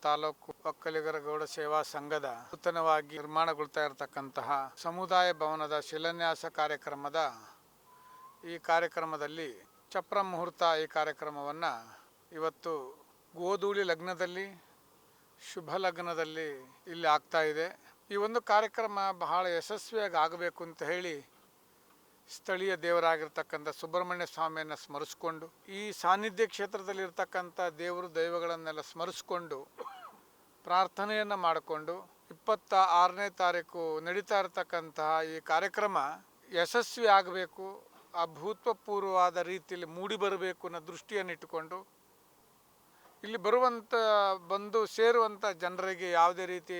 ತಾಲೂಕು ಒಕ್ಕಲಿಗರ ಗೌಡ ಸೇವಾ ಸಂಘದ ನೂತನವಾಗಿ ನಿರ್ಮಾಣಗೊಳ್ತಾ ಇರತಕ್ಕಂತಹ ಸಮುದಾಯ ಭವನದ ಶಿಲಾನ್ಯಾಸ ಕಾರ್ಯಕ್ರಮದ ಈ ಕಾರ್ಯಕ್ರಮದಲ್ಲಿ ಚಪ್ರ ಮುಹೂರ್ತ ಈ ಕಾರ್ಯಕ್ರಮವನ್ನು ಇವತ್ತು ಗೋಧೂಳಿ ಲಗ್ನದಲ್ಲಿ, ಶುಭ ಲಗ್ನದಲ್ಲಿ ಇಲ್ಲಿ ಆಗ್ತಾ ಇದೆ. ಈ ಒಂದು ಕಾರ್ಯಕ್ರಮ ಬಹಳ ಯಶಸ್ವಿಯಾಗಿ ಆಗಬೇಕು ಅಂತ ಹೇಳಿ ಸ್ಥಳೀಯ ದೇವರಾಗಿರ್ತಕ್ಕಂಥ ಸುಬ್ರಹ್ಮಣ್ಯ ಸ್ವಾಮಿಯನ್ನು ಸ್ಮರಿಸ್ಕೊಂಡು, ಈ ಸಾನ್ನಿಧ್ಯ ಕ್ಷೇತ್ರದಲ್ಲಿರ್ತಕ್ಕಂಥ ದೇವರು ದೈವಗಳನ್ನೆಲ್ಲ ಸ್ಮರಿಸ್ಕೊಂಡು ಪ್ರಾರ್ಥನೆಯನ್ನು ಮಾಡಿಕೊಂಡು ಇಪ್ಪತ್ತ ಆರನೇ ತಾರೀಕು ನಡೀತಾ ಇರತಕ್ಕಂತಹ ಈ ಕಾರ್ಯಕ್ರಮ ಯಶಸ್ವಿ ಆಗಬೇಕು ಅಭೂತಪೂರ್ವವಾದ ರೀತಿಯಲ್ಲಿ ಮೂಡಿ ಬರಬೇಕು ಅನ್ನೋ ದೃಷ್ಟಿಯನ್ನಿಟ್ಟುಕೊಂಡು ಇಲ್ಲಿ ಬರುವಂಥ ಬಂದು ಸೇರುವಂಥ ಜನರಿಗೆ ಯಾವುದೇ ರೀತಿ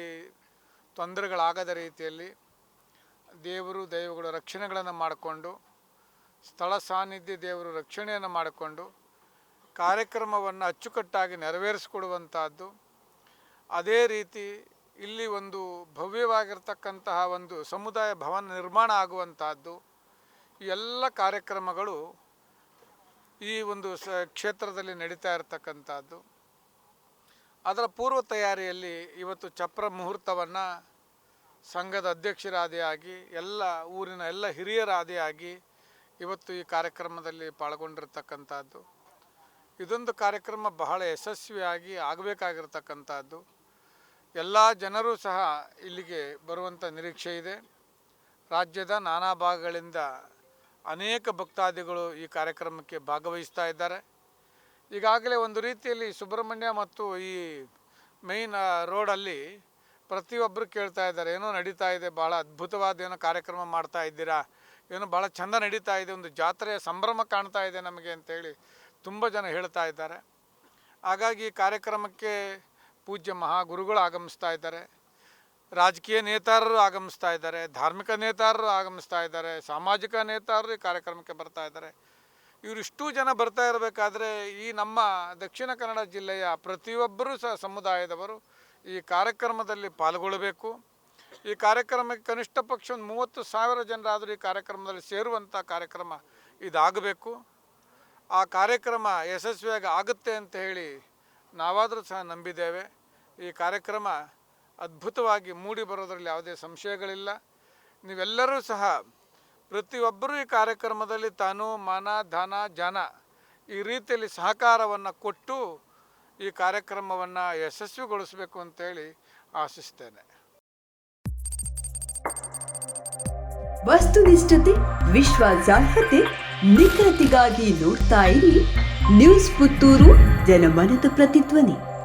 ತೊಂದರೆಗಳಾಗದ ರೀತಿಯಲ್ಲಿ ದೇವರು, ದೈವಗಳು ರಕ್ಷಣೆಗಳನ್ನು ಮಾಡಿಕೊಂಡು, ಸ್ಥಳ ಸಾನ್ನಿಧ್ಯ ದೇವರು ರಕ್ಷಣೆಯನ್ನು ಮಾಡಿಕೊಂಡು, ಕಾರ್ಯಕ್ರಮವನ್ನು ಅಚ್ಚುಕಟ್ಟಾಗಿ ನೆರವೇರಿಸಿಕೊಡುವಂತಹದ್ದು. ಅದೇ ರೀತಿ ಇಲ್ಲಿ ಒಂದು ಭವ್ಯವಾಗಿರ್ತಕ್ಕಂತಹ ಒಂದು ಸಮುದಾಯ ಭವನ ನಿರ್ಮಾಣ ಆಗುವಂತಹದ್ದು. ಈ ಎಲ್ಲ ಕಾರ್ಯಕ್ರಮಗಳು ಈ ಒಂದು ಸ ಕ್ಷೇತ್ರದಲ್ಲಿ ನಡೀತಾ ಇರತಕ್ಕಂಥದ್ದು ಅದರ ಪೂರ್ವ ತಯಾರಿಯಲ್ಲಿ ಇವತ್ತು ಚಪ್ರ ಮುಹೂರ್ತವನ್ನು ಸಂಘದ ಅಧ್ಯಕ್ಷರಾದಿಯಾಗಿ, ಎಲ್ಲ ಊರಿನ ಎಲ್ಲ ಹಿರಿಯರಾದಿಯಾಗಿ ಇವತ್ತು ಈ ಕಾರ್ಯಕ್ರಮದಲ್ಲಿ ಪಾಲ್ಗೊಂಡಿರ್ತಕ್ಕಂಥದ್ದು. ಇದೊಂದು ಕಾರ್ಯಕ್ರಮ ಬಹಳ ಯಶಸ್ವಿಯಾಗಿ ಆಗಬೇಕಾಗಿರ್ತಕ್ಕಂಥದ್ದು. ಎಲ್ಲ ಜನರು ಸಹ ಇಲ್ಲಿಗೆ ಬರುವಂಥ ನಿರೀಕ್ಷೆ ಇದೆ. ರಾಜ್ಯದ ನಾನಾ ಭಾಗಗಳಿಂದ ಅನೇಕ ಭಕ್ತಾದಿಗಳು ಈ ಕಾರ್ಯಕ್ರಮಕ್ಕೆ ಭಾಗವಹಿಸ್ತಾ ಇದ್ದಾರೆ. ಈಗಾಗಲೇ ಒಂದು ರೀತಿಯಲ್ಲಿ ಸುಬ್ರಹ್ಮಣ್ಯ ಮತ್ತು ಈ ಮೇಯ್ನ್ ರೋಡಲ್ಲಿ ಪ್ರತಿಯೊಬ್ಬರು ಕೇಳ್ತಾ ಇದ್ದಾರೆ, ಏನೋ ನಡೀತಾ ಇದೆ ಭಾಳ ಅದ್ಭುತವಾದ ಏನೋ ಕಾರ್ಯಕ್ರಮ ಮಾಡ್ತಾ ಇದ್ದೀರಾ? ಏನೋ ಭಾಳ ಚಂದ ನಡೀತಾ ಇದೆ, ಒಂದು ಜಾತ್ರೆಯ ಸಂಭ್ರಮ ಕಾಣ್ತಾ ಇದೆ ನಮಗೆ ಅಂತೇಳಿ ತುಂಬ ಜನ ಹೇಳ್ತಾ ಇದ್ದಾರೆ. ಹಾಗಾಗಿ ಕಾರ್ಯಕ್ರಮಕ್ಕೆ ಪೂಜ್ಯ ಮಹಾಗುರುಗಳು ಆಗಮಿಸ್ತಾ ಇದ್ದಾರೆ. ರಾಜಕೀಯ ನೇತಾರರು ಆಗಮಿಸ್ತಾ ಇದ್ದಾರೆ, ಧಾರ್ಮಿಕ ನೇತಾರರು ಆಗಮಿಸ್ತಾ ಇದ್ದಾರೆ, ಸಾಮಾಜಿಕ ನೇತಾರರು ಈ ಕಾರ್ಯಕ್ರಮಕ್ಕೆ ಬರ್ತಾ ಇದ್ದಾರೆ. ಇವರಿಷ್ಟು ಜನ ಬರ್ತಾ ಇರಬೇಕಾದ್ರೆ ಈ ನಮ್ಮ ದಕ್ಷಿಣ ಕನ್ನಡ ಜಿಲ್ಲೆಯ ಪ್ರತಿಯೊಬ್ಬರೂ ಸಹ ಸಮುದಾಯದವರು ಈ ಕಾರ್ಯಕ್ರಮದಲ್ಲಿ ಪಾಲ್ಗೊಳ್ಳಬೇಕು. ಈ ಕಾರ್ಯಕ್ರಮಕ್ಕೆ ಕನಿಷ್ಠ ಪಕ್ಷ ಒಂದು ಮೂವತ್ತು ಸಾವಿರ ಜನರಾದರೂ ಈ ಕಾರ್ಯಕ್ರಮದಲ್ಲಿ ಸೇರುವಂಥ ಕಾರ್ಯಕ್ರಮ ಇದಾಗಬೇಕು. ಆ ಕಾರ್ಯಕ್ರಮ ಯಶಸ್ವಿಯಾಗಿ ಆಗುತ್ತೆ ಅಂತ ಹೇಳಿ ನಾವಾದರೂ ಸಹ ನಂಬಿದ್ದೇವೆ. ಈ ಕಾರ್ಯಕ್ರಮ ಅದ್ಭುತವಾಗಿ ಮೂಡಿ ಬರೋದರಲ್ಲಿ ಯಾವುದೇ ಸಂಶಯಗಳಿಲ್ಲ. ನೀವೆಲ್ಲರೂ ಸಹ ಪ್ರತಿಯೊಬ್ಬರೂ ಈ ಕಾರ್ಯಕ್ರಮದಲ್ಲಿ ತಾನು ಮನ, ಧನ, ಜನ ಈ ರೀತಿಯಲ್ಲಿ ಸಹಕಾರವನ್ನು ಕೊಟ್ಟು ಈ ಕಾರ್ಯಕ್ರಮವನ್ನು ಯಶಸ್ವಿಗೊಳಿಸಬೇಕು ಅಂತೇಳಿ ಆಶಿಸ್ತೇನೆ. ವಸ್ತುನಿಷ್ಠತೆ ವಿಶ್ವಾಸಾರ್ಹತೆ ನಿಖರತೆಗಾಗಿ ನೋಡ್ತಾ ಇರಿ. ನ್ಯೂಸ್ ಪುತ್ತೂರು ಜನಮನದ ಪ್ರತಿಧ್ವನಿ.